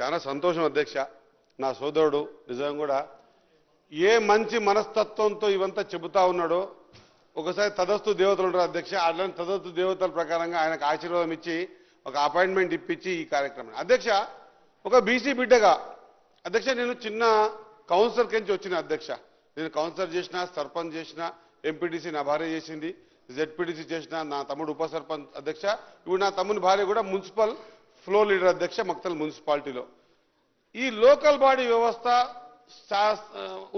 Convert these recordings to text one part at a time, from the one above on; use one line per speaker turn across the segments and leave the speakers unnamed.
చాలా సంతోషం అధ్యక్ష. నా సోదరుడు నిజం కూడా ఏ మంచి మనస్తత్వంతో ఇవంతా చెబుతా ఉన్నాడో ఒకసారి తదస్తు దేవతలు ఉంటారు అధ్యక్ష అట్లాంటి తదస్తు దేవతల ప్రకారంగా ఆయనకు ఆశీర్వాదం ఇచ్చి ఒక అపాయింట్మెంట్ ఇప్పించి ఈ కార్యక్రమం. అధ్యక్ష ఒక బీసీ బిడ్డగా అధ్యక్ష నేను చిన్న కౌన్సిలర్ కించి వచ్చిన అధ్యక్ష. నేను కౌన్సిలర్ చేసిన సర్పంచ్ చేసిన ఎంపీటీసీ నా భార్య చేసింది జెడ్పీటీసీ చేసిన నా తమ్ముడు ఉప సర్పంచ్ అధ్యక్ష. ఇప్పుడు నా తమ్ముని భార్య కూడా మున్సిపల్ ఫ్లో లీడర్ అధ్యక్ష మక్తల్ మున్సిపాలిటీలో. ఈ లోకల్ బాడీ వ్యవస్థ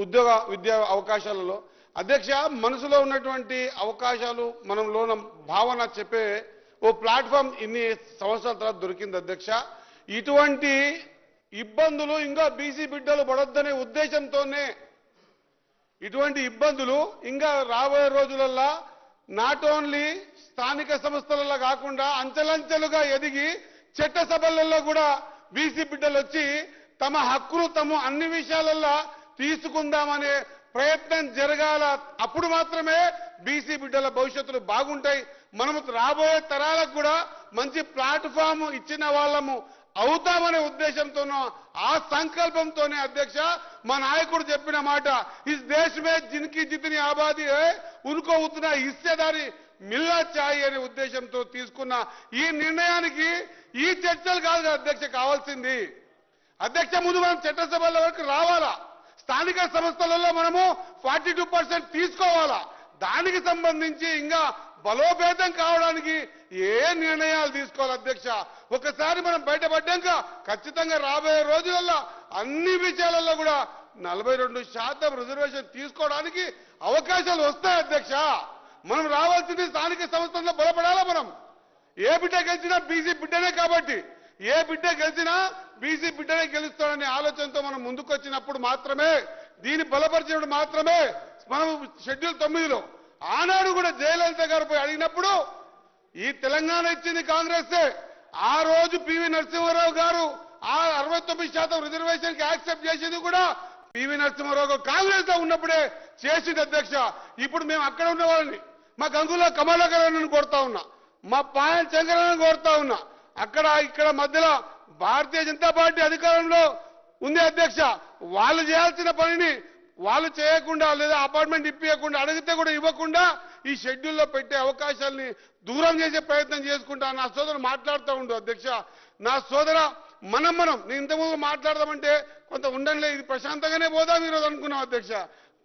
ఉద్యోగ విద్యా అవకాశాలలో అధ్యక్ష మనసులో ఉన్నటువంటి అవకాశాలు మనం లోన భావన చెప్పే ఓ ప్లాట్ఫామ్ ఇన్ని సంవత్సరాల తర్వాత దొరికింది అధ్యక్ష. ఇటువంటి ఇబ్బందులు ఇంకా బీసీ బిడ్డలు పడొద్దనే ఉద్దేశంతోనే ఇటువంటి ఇబ్బందులు ఇంకా రాబోయే రోజులల్లో నాట్ ఓన్లీ స్థానిక సంస్థలలో కాకుండా అంచెలంచెలుగా ఎదిగి చట్టసభలలో కూడా బీసీ బిడ్డలు వచ్చి తమ హక్కులు తమ అన్ని విషయాలలో తీసుకుందామనే ప్రయత్నం జరగాల అప్పుడు మాత్రమే బీసీ బిడ్డల భవిష్యత్తులు బాగుంటాయి. మనము రాబోయే తరాలకు కూడా మంచి ప్లాట్ఫామ్ ఇచ్చిన వాళ్ళము అవుతామనే ఉద్దేశంతోనో ఆ సంకల్పంతోనే అధ్యక్ష మా నాయకుడు చెప్పిన మాట ఈ దేశమే జిన్కి జితిని ఆబాది హై ఉన్కో హిస్సేదారి మిల్లా చాయి అనే ఉద్దేశంతో తీసుకున్న ఈ నిర్ణయానికి ఈ చర్చలు కాదు అధ్యక్ష కావాల్సింది. అధ్యక్ష ముందు మనం చట్టసభల వరకు రావాలా? స్థానిక సంస్థలలో మనము ఫార్టీ టూ పర్సెంట్ తీసుకోవాలా? దానికి సంబంధించి ఇంకా బలోపేతం కావడానికి ఏ నిర్ణయాలు తీసుకోవాలి అధ్యక్ష? ఒకసారి మనం బయటపడ్డాక ఖచ్చితంగా రాబోయే రోజులలో అన్ని విషయాలలో కూడా నలభై రెండు శాతం రిజర్వేషన్ తీసుకోవడానికి అవకాశాలు వస్తాయి అధ్యక్ష. మనం రావాల్సింది స్థానిక సంస్థల్లో బలపడాలా మనం? ఏ బిడ్డ గెలిచినా బీసీ బిడ్డనే కాబట్టి ఏ బిడ్డ గెలిచినా బీసీ బిడ్డనే గెలుస్తాడనే ఆలోచనతో మనం ముందుకొచ్చినప్పుడు మాత్రమే దీన్ని బలపరిచినప్పుడు మాత్రమే మనం షెడ్యూల్ తొమ్మిదిలో ఆనాడు కూడా జయలలిత గారు పోయి అడిగినప్పుడు ఈ తెలంగాణ ఇచ్చింది కాంగ్రెస్ ఆ రోజు పివి నరసింహారావు గారు ఆ అరవై తొమ్మిది శాతం రిజర్వేషన్కి యాక్సెప్ట్ చేసింది కూడా పివి నరసింహారావు గారు కాంగ్రెస్లో ఉన్నప్పుడే చేసింది అధ్యక్ష. ఇప్పుడు మేము అక్కడ ఉన్న వాళ్ళని మా గంగుల కమలాకరణను కోరుతా ఉన్నా. మా పాయన శంకరను కోరుతా ఉన్నా. అక్కడ ఇక్కడ మధ్యలో భారతీయ జనతా పార్టీ అధికారంలో ఉంది అధ్యక్ష. వాళ్ళు చేయాల్సిన పనిని వాళ్ళు చేయకుండా లేదా అపార్ట్మెంట్ ఇప్పియకుండా అడిగితే కూడా ఇవ్వకుండా ఈ షెడ్యూల్లో పెట్టే అవకాశాల్ని దూరం చేసే ప్రయత్నం చేసుకుంటా నా సోదరు మాట్లాడుతూ ఉండు అధ్యక్ష. నా సోదర మనం మనం నేను ఇంతకుముందు మాట్లాడదామంటే కొంత ఉండంలే ఇది ప్రశాంతంగానే పోదాం ఈరోజు అనుకున్నాం అధ్యక్ష.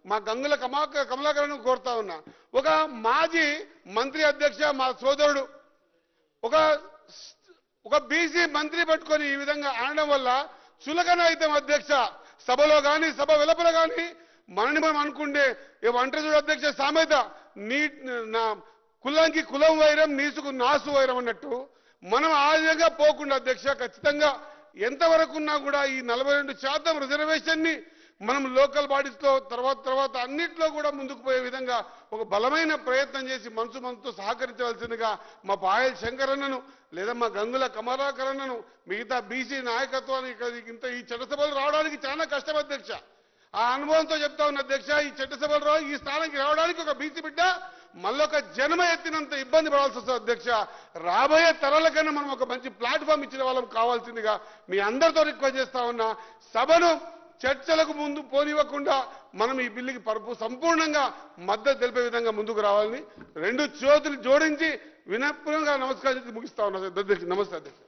మా గంగుల కమా కమలాకరణ కోరుతా ఉన్నా. ఒక మాజీ మంత్రి అధ్యక్ష మా సోదరుడు ఒక ఒక బీసీ మంత్రి పట్టుకొని ఈ విధంగా అనడం వల్ల చులకన అయితే అధ్యక్ష. సభలో కానీ సభ వెలుపల కానీ మనని మనం అనుకుంటే ఏ అధ్యక్ష సామెత నీ నా కులానికి కులం వైరం నీసుకు నాసు వైరం అన్నట్టు మనం ఆ విధంగా పోకుండా అధ్యక్ష ఖచ్చితంగా ఎంతవరకు ఉన్నా కూడా ఈ నలభై రెండు శాతం రిజర్వేషన్ని మనం లోకల్ బాడీస్లో తర్వాత తర్వాత అన్నిట్లో కూడా ముందుకు పోయే విధంగా ఒక బలమైన ప్రయత్నం చేసి మనసు మనసుతో సహకరించవలసిందిగా మా పాయల్ శంకరన్నను లేదా మా గంగుల కమలాకరన్నను మిగతా బీసీ నాయకత్వానికి ఇంత ఈ చట్టసభలు రావడానికి చాలా కష్టం అధ్యక్ష. ఆ అనుభవంతో చెప్తా ఉన్న అధ్యక్ష ఈ చట్టసభలు రా ఈ స్థానానికి రావడానికి ఒక బీసీ బిడ్డ మళ్ళొక జన్మ ఎత్తినంత ఇబ్బంది పడాల్సి వస్తుంది అధ్యక్ష. రాబోయే తరాల కన్నా మనం ఒక మంచి ప్లాట్ఫామ్ ఇచ్చిన వాళ్ళం కావాల్సిందిగా మీ అందరితో రిక్వెస్ట్ చేస్తా ఉన్నా. సభను చర్చలకు ముందు పోనివ్వకుండా మనం ఈ బిల్లుకి పరుపు సంపూర్ణంగా మద్దతు తెలిపే విధంగా ముందుకు రావాలని రెండు చేతులు జోడించి వినమ్రంగా నమస్కారం ముగిస్తా ఉన్నా నమస్తే అధ్యక్ష.